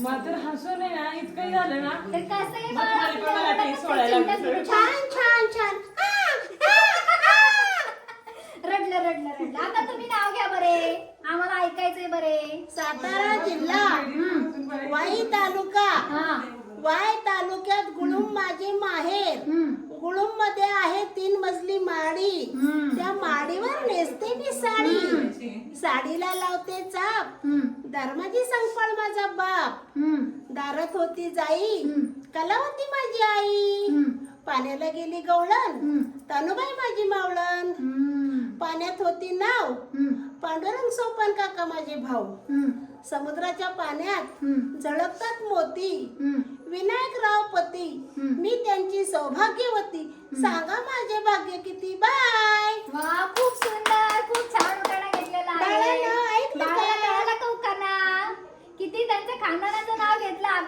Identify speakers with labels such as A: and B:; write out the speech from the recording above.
A: मला तर हसून आहे ना इतकं झालं ना.
B: तर कसंही
A: मग
B: बाळा,
A: खाली पण मला ते
B: तुझ्या
A: सोडायला
B: चिंता
A: लागलं.
B: करू
C: छान छान छान.
B: रडलं रडलं रडलं. आता तुम्ही नाव घ्या बरे. आम्हाला ऐकायचंय बरे.
C: सातारा जिल्हा वाई तालुका.
B: हा.
C: वाई तालुक्यात गुळुम माझे माहेर.
B: हम्म.
C: गुळुममध्ये आहे तीन मजली माडी.
B: हम्म.
C: त्या माडीवर नेसते मी साडी. साडीला लावते चाप.
B: हम्म.
C: धर्माची संपळ माझा बाप. दारात होती जाई. कलावती माझी आई. पाण्याला गेली गवळण. तनुबाई माझी मावळण. पाण्यात होती नाव. पांडुरंग सोपन काका माझे भाऊ. समुद्राच्या पाण्यात. झळकतात मोती. विनायकराव पती. मी त्यांची सौभाग्यवती सांगा माझे भाग्य किती बाय
B: किती त्यांच्या खानदानाचं नाव घेतलं?